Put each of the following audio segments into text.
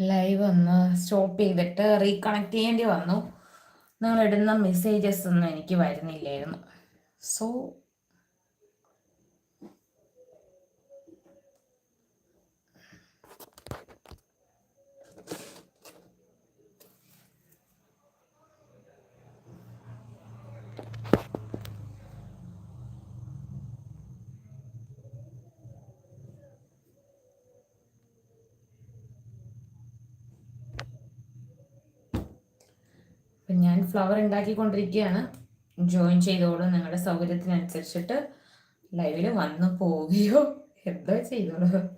Live ഒന്ന് stop ചെയ്തിട്ട് reconnect ചെയ്യേണ്ടി വന്നു. നിങ്ങളിടുന്ന മെസ്സേജസ് ഒന്നും എനിക്ക് വരുന്നില്ലായിരുന്നു. സോ ഞാൻ ഫ്ലവർ ഉണ്ടാക്കിക്കൊണ്ടിരിക്കുകയാണ്. ജോയിൻ ചെയ്തോളൂ നിങ്ങളുടെ സൗകര്യത്തിനനുസരിച്ചിട്ട്. ലൈവിൽ വന്നു പോവുകയോ എന്തോ ചെയ്തോളൂ.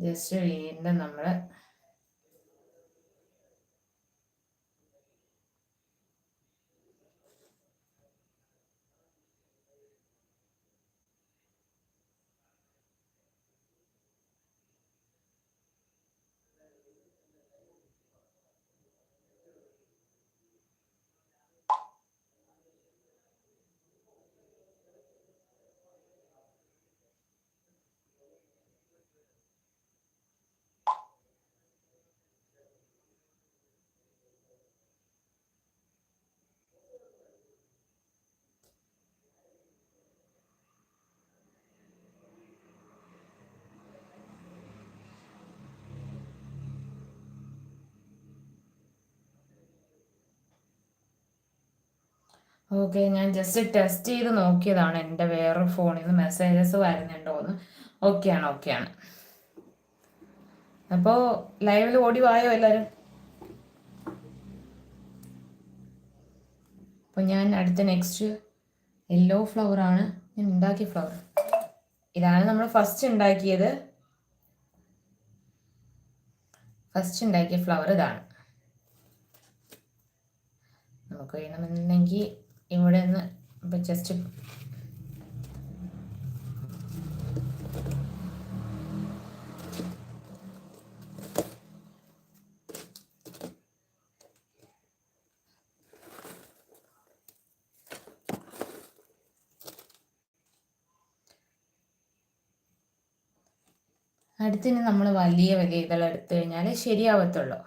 ജസ്റ്റ് വീണ്ടും നമ്മൾ ഓക്കെ ഞാൻ ജസ്റ്റ് ടെസ്റ്റ് ചെയ്ത് നോക്കിയതാണ്. എന്റെ വേറെ ഫോണിൽ നിന്ന് മെസ്സേജസ് വരുന്നുണ്ടോ എന്ന് ഓക്കെയാണ് ആണ്. അപ്പോൾ ലൈവിൽ ഓടി വായോ എല്ലാവരും അപ്പോൾ ഞാൻ അടുത്ത നെക്സ്റ്റ് യെല്ലോ ആണ്. ഞാൻ ഉണ്ടാക്കിയ ഫ്ലവർ ഇതാണ് നമ്മൾ ഫസ്റ്റ് ഉണ്ടാക്കിയത്. ഫസ്റ്റ് ഉണ്ടാക്കിയ ഫ്ലവർ ഇതാണ്. നമുക്ക് വേണമെന്നുണ്ടെങ്കിൽ ഇവിടെ നിന്ന് ഇപ്പം ജസ്റ്റ് അടുത്തിന് നമ്മൾ വലിയ വലിയ എടുത്തു കഴിഞ്ഞാൽ ശരിയാവത്തുള്ളൂ.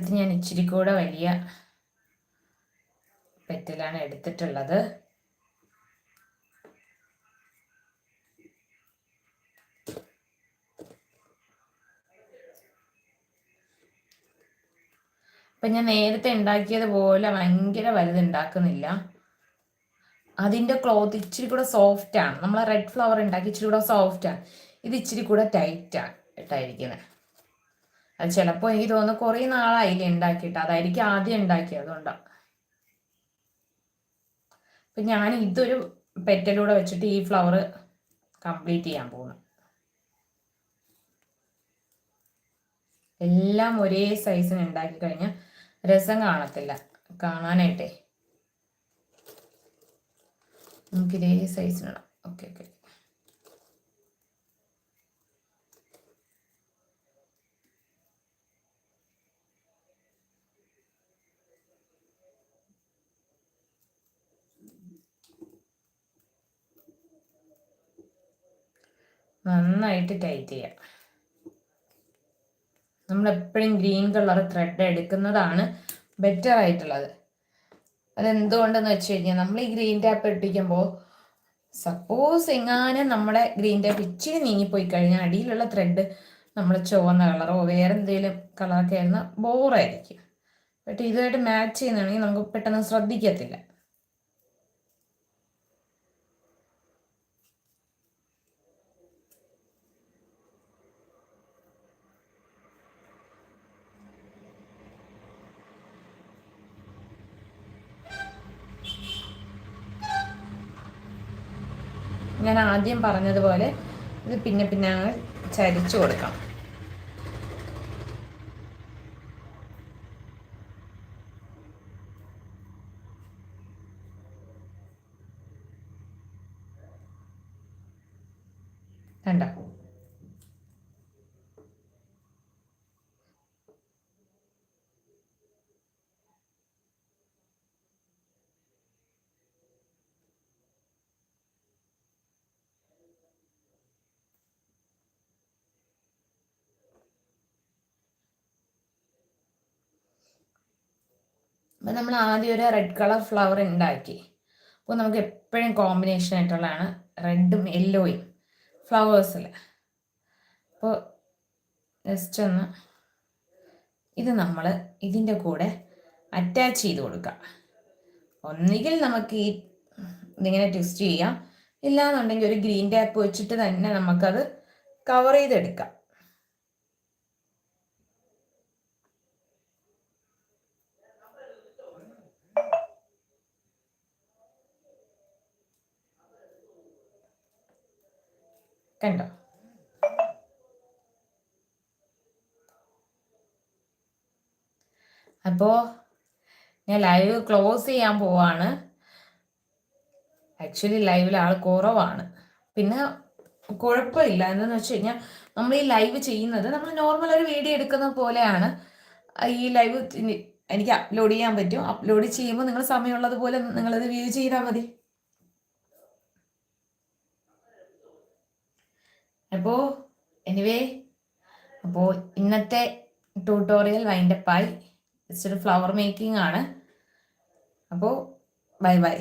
അടുത്ത് ഞാൻ ഇച്ചിരി കൂടെ വലിയ പെറ്റിലാണ് എടുത്തിട്ടുള്ളത്. അപ്പൊ ഞാൻ നേരത്തെ ഉണ്ടാക്കിയതുപോലെ ഭയങ്കര വലുതുണ്ടാക്കുന്നില്ല. അതിന്റെ ക്ലോത്ത് ഇച്ചിരി കൂടെ സോഫ്റ്റ് ആണ് നമ്മൾ റെഡ് ഫ്ലവർ ഉണ്ടാക്കി ഇച്ചിരി കൂടെ സോഫ്റ്റ് ആണ് ഇത് ഇച്ചിരി കൂടെ ടൈറ്റ് ആണ് ഇട്ടായിരിക്കുന്നത് അത് ചിലപ്പോൾ എനിക്ക് തോന്നുന്നു കുറേ നാളായി ഉണ്ടാക്കിയിട്ട് അതായിരിക്കും ആദ്യം ഉണ്ടാക്കിയത് അതുകൊണ്ടാണ് അപ്പം ഞാൻ ഇതൊരു പെറ്റലൂടെ വെച്ചിട്ട് ഈ ഫ്ലവർ കംപ്ലീറ്റ് ചെയ്യാൻ പോകുന്നു എല്ലാം ഒരേ സൈസിന് ഉണ്ടാക്കി കഴിഞ്ഞാൽ രസം കാണത്തില്ല. കാണാനായിട്ടേ. നമുക്ക് ഇതേ സൈസിനിടാം ഓക്കെ ഓക്കെ. നന്നായിട്ട് ടൈറ്റ് ചെയ്യാം. നമ്മൾ എപ്പോഴും ഗ്രീൻ കളർ ത്രെഡ് എടുക്കുന്നതാണ് ബെറ്റർ ആയിട്ടുള്ളത്. അതെന്തുകൊണ്ടെന്ന് വെച്ച് കഴിഞ്ഞാൽ നമ്മൾ ഈ ഗ്രീൻ ടാപ്പ് ഇട്ടിരിക്കുമ്പോൾ സപ്പോസ് എങ്ങാനും നമ്മുടെ ഗ്രീൻ ടാപ്പ് ഇച്ചിരി നീങ്ങിപ്പോയി കഴിഞ്ഞാൽ അടിയിലുള്ള ത്രെഡ് നമ്മൾ ചുവന്ന കളറോ വേറെ എന്തെങ്കിലും കളറൊക്കെ ആയിരുന്ന ബോറായിരിക്കും ബട്ട് ഇതുമായിട്ട് മാച്ച് ചെയ്യുന്നതാണെങ്കിൽ നമുക്ക് പെട്ടെന്ന് ശ്രദ്ധിക്കത്തില്ല. ഞാൻ ആദ്യം പറഞ്ഞതുപോലെ ഇത് പിന്നെ പിന്നെ അങ്ങ് ചരിച്ചു കൊടുക്കാം കണ്ടോ? അപ്പം നമ്മൾ ആദ്യം ഒരു റെഡ് കളർ ഫ്ലവർ ഉണ്ടാക്കി. അപ്പോൾ നമുക്ക് എപ്പോഴും കോമ്പിനേഷൻ ആയിട്ടുള്ളതാണ് റെഡും യെല്ലോയും ഫ്ലവേഴ്സിൽ അപ്പോൾ ജസ്റ്റ് ഒന്ന് ഇത് നമ്മൾ ഇതിന്റെ കൂടെ അറ്റാച്ച് ചെയ്ത് കൊടുക്കാം. ഒന്നുകിൽ നമുക്ക് ഈ ഇതിങ്ങനെ ട്വിസ്റ്റ് ചെയ്യാം. ഇല്ലാന്നുണ്ടെങ്കിൽ ഒരു ഗ്രീൻ ടാപ്പ് വെച്ചിട്ട് തന്നെ നമുക്കത് കവർ ചെയ്തെടുക്കാം. കണ്ടോ? അപ്പോൾ ഞാൻ ലൈവ് ക്ലോസ് ചെയ്യാൻ പോവാണ്. ആക്ച്വലി ലൈവിൽ ആൾ കുറവാണ്. പിന്നെ കുഴപ്പമില്ല. എന്താണെന്ന് വെച്ച് കഴിഞ്ഞാൽ നമ്മൾ ഈ ലൈവ് ചെയ്യുന്നത് നമ്മൾ നോർമൽ ഒരു വീഡിയോ എടുക്കുന്ന പോലെയാണ്. ഈ ലൈവ് എനിക്ക് അപ്ലോഡ് ചെയ്യാൻ പറ്റും. അപ്ലോഡ് ചെയ്യുമ്പോൾ നിങ്ങൾ സമയമുള്ളത് പോലെ നിങ്ങളത് വ്യൂ ചെയ്താൽ മതി. അപ്പോൾ എനിവേ അപ്പോ ഇന്നത്തെ ട്യൂട്ടോറിയൽ വൈൻഡപ്പായി ജസ്റ്റ് ഒരു ഫ്ലവർ മേക്കിംഗ് ആണ്. അപ്പോ ബൈ ബൈ